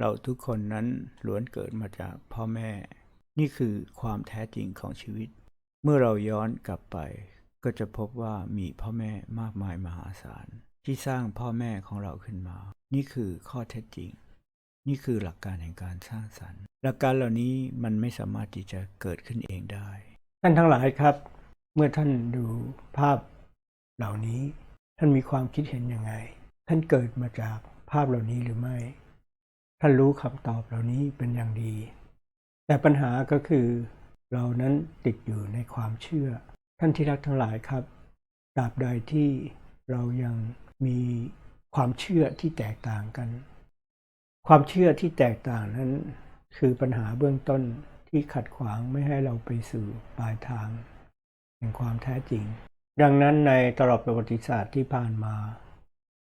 เราทุกคนนั้นล้วนเกิดมาจากพ่อแม่ นี่คือความแท้จริงของชีวิต เมื่อเราย้อนกลับไป ก็จะพบว่ามีพ่อแม่มากมายมหาศาล ที่สร้างพ่อแม่ของเราขึ้นมา นี่คือข้อเท็จจริง นี่คือหลักการแห่งการสร้างสรรค์ หลักการเหล่านี้มันไม่สามารถที่จะเกิดขึ้นเองได้ ท่านทั้งหลายครับ เมื่อท่านดูภาพเหล่านี้ ท่านมีความคิดเห็นยังไง ท่านเกิดมาจากภาพเหล่านี้หรือไม่ ท่านรู้คำตอบเหล่านี้เป็นอย่างดี แต่ปัญหาก็คือเรานั้นติดอยู่ในความเชื่อ ท่านที่รักทั้งหลายครับตราบใดที่เรายังมีความเชื่อที่แตกต่างกัน ความเชื่อที่แตกต่างนั้น คือปัญหาเบื้องต้นที่ขัดขวางไม่ให้เราไปสู่ปลายทางแห่งความแท้จริง ดังนั้นในตลอดประวัติศาสตร์ที่ผ่านมา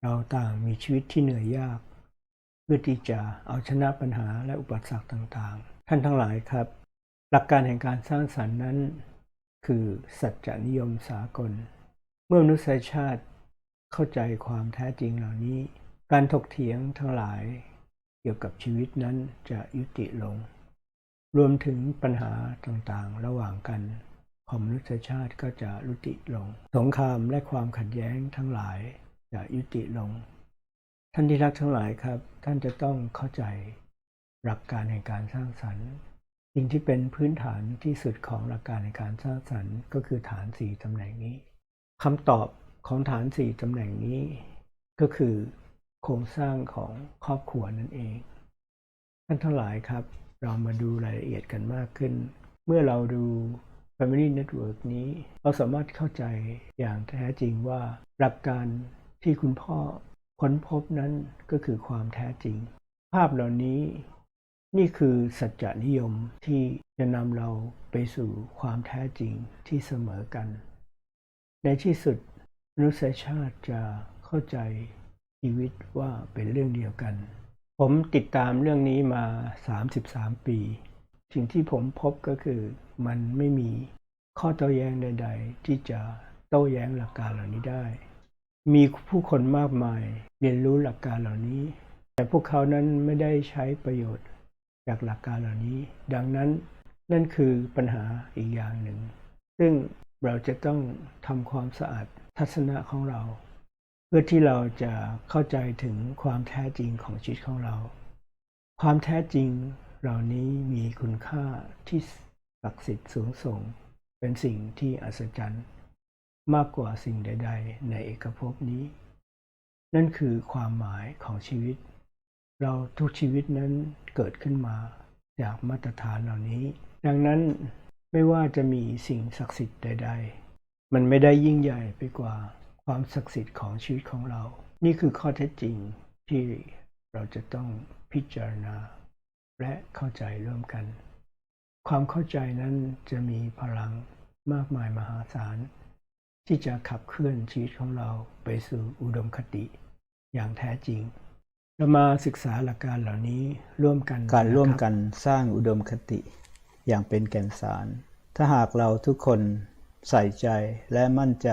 เราต่างมีชีวิตที่เหนื่อยยาก พื่อที่จะเอาชนะปัญหาและอุปสรรคต่างๆ ท่านทั้งหลายครับ หลักการแห่งการสร้างสรรค์นั้น คือสัจจนิยมสากล เมื่อมนุษยชาติเข้าใจความแท้จริงเหล่านี้ การถกเถียงทั้งหลาย เกี่ยวกับชีวิตนั้นจะยุติลง รวมถึงปัญหาต่างๆ ระหว่างกันของมนุษยชาติก็จะยุติลง สงครามและความขัดแย้งทั้งหลายจะยุติลง ท่านที่รักทั้งหลายครับ ท่านจะต้องเข้าใจหลักการในการสร้างสรรค์สิ่งที่เป็นพื้นฐานที่สุดของหลักการในการสร้างสรรค์ ก็คือฐานสี่ตำแหน่งนี้คำตอบของฐานสี่ตำแหน่งนี้ ก็คือโครงสร้างของครอบครัวนั่นเอง ท่านทั้งหลายครับ เรามาดูรายละเอียดกันมากขึ้น เมื่อเราดู Family Network นี้ เราสามารถเข้าใจอย่างแท้จริงว่าหลักการที่คุณพ่อ ค้นพบนั้นก็คือความแท้จริง ภาพเหล่านี้นี่คือสัจจนิยมที่จะนำเราไปสู่ความแท้จริงที่เสมอกัน ในที่สุดมนุษยชาติจะเข้าใจชีวิตว่าเป็นเรื่องเดียวกัน ผมติดตามเรื่องนี้มา 33 ปี สิ่งที่ผมพบก็คือมันไม่มีข้อโต้แย้งใด ๆ ที่จะโต้แย้งหลักการเหล่านี้ได้ มีผู้คนมากมายเรียนรู้หลักการเหล่านี้ แต่พวกเขานั้นไม่ได้ใช้ประโยชน์จากหลักการเหล่านี้ ดังนั้นนั่นคือปัญหาอีกอย่างหนึ่ง ซึ่งเราจะต้องทำความสะอาดทัศนะของเรา เพื่อที่เราจะเข้าใจถึงความแท้จริงของชีวิตของเรา ความแท้จริงเหล่านี้มีคุณค่าที่ศักดิ์สิทธิ์สูงส่ง เป็นสิ่งที่อัศจรรย์ มากกว่าสิ่งใด ๆ ในเอกภพนี้ นั่นคือความหมายของชีวิต เราทุกชีวิตนั้นเกิดขึ้นมาจากมาตรฐานเหล่านี้ ดังนั้นไม่ว่าจะมีสิ่งศักดิ์สิทธิ์ใด ๆ มันไม่ได้ยิ่งใหญ่ไปกว่าความศักดิ์สิทธิ์ของชีวิตของเรา นี่คือข้อเท็จจริงที่เราจะต้องพิจารณา และเข้าใจร่วมกัน ความเข้าใจนั้นจะมีพลังมากมายมหาศาล ที่จะขับเคลื่อนชีวิตของเราไปสู่อุดมคติอย่างแท้จริง เรามาศึกษาหลักการเหล่านี้ร่วมกันการร่วมกันสร้างอุดมคติ อย่างเป็นแก่นสาร ถ้าหากเราทุกคนใส่ใจและมั่นใจ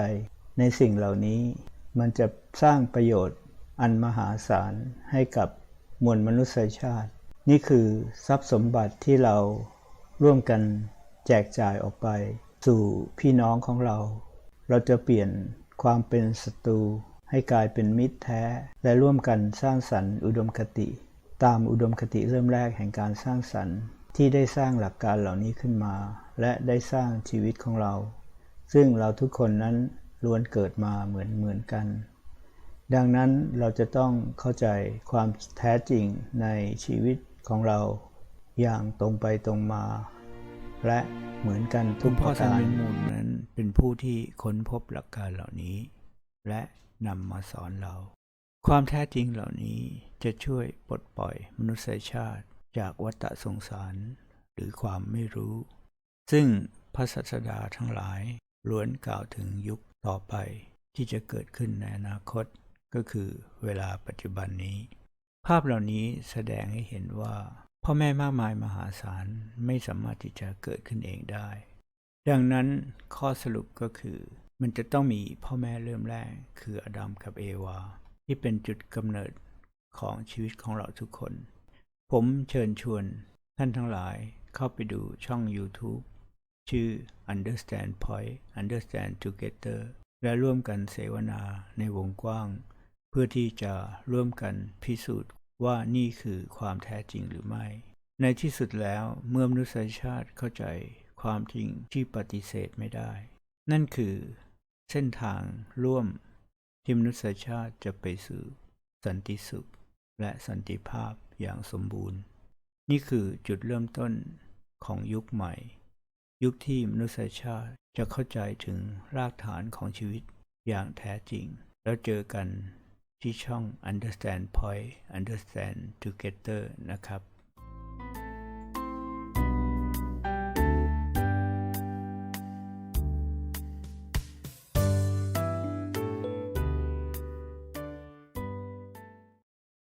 ในสิ่งเหล่านี้ มันจะสร้างประโยชน์อันมหาศาลให้กับมวลมนุษยชาติ นี่คือทรัพย์สมบัติที่เราร่วมกันแจกจ่ายออกไป สู่พี่น้องของเรา เราจะเปลี่ยนความเป็นศัตรูให้กลายเป็นมิตรแท้ และร่วมกันสร้างสรรค์อุดมคติ ตามอุดมคติเริ่มแรกแห่งการสร้างสรรค์ ที่ได้สร้างหลักการเหล่านี้ขึ้นมา และได้สร้างชีวิตของเรา ซึ่งเราทุกคนนั้นล้วนเกิดมาเหมือนเหมือนกัน ดังนั้นเราจะต้องเข้าใจความแท้จริงในชีวิตของเรา อย่างตรงไปตรงมา และเหมือนกันทุกประการมูลนั้นเป็นผู้ที่ค้นพบหลักการเหล่านี้ และนำมาสอนเรา ความแท้จริงเหล่านี้จะช่วยปลดปล่อยมนุษยชาติจากวัฏสงสาร หรือความไม่รู้ ซึ่งพระศาสดาทั้งหลายล้วนกล่าวถึงยุคต่อไปที่จะเกิดขึ้นในอนาคต ก็คือเวลาปัจจุบันนี้ ภาพเหล่านี้แสดงให้เห็นว่า พ่อแม่มากมายมหาศาลไม่สามารถที่จะเกิดขึ้นเองได้ ดังนั้นข้อสรุปก็คือ มันจะต้องมีพ่อแม่เริ่มแรกคืออดัมกับเอวา ที่เป็นจุดกำเนิดของชีวิตของเราทุกคน ผมเชิญชวนท่านทั้งหลายเข้าไปดูช่อง YouTube ชื่อ Understand Point Understand Together และร่วมกันเสวนาในวงกว้าง เพื่อที่จะร่วมกันพิสูจน์ ว่านี่คือความแท้จริงหรือไม่ ในที่สุดแล้วเมื่อมนุษยชาติเข้าใจความจริงที่ปฏิเสธไม่ได้ นั่นคือเส้นทางร่วมที่มนุษยชาติจะไปสู่สันติสุข และสันติภาพอย่างสมบูรณ์ นี่คือจุดเริ่มต้นของยุคใหม่ ยุคที่มนุษยชาติจะเข้าใจถึงรากฐานของชีวิตอย่างแท้จริง แล้วเจอกัน ที่ช่อง Understand Point Understand Together นะครับ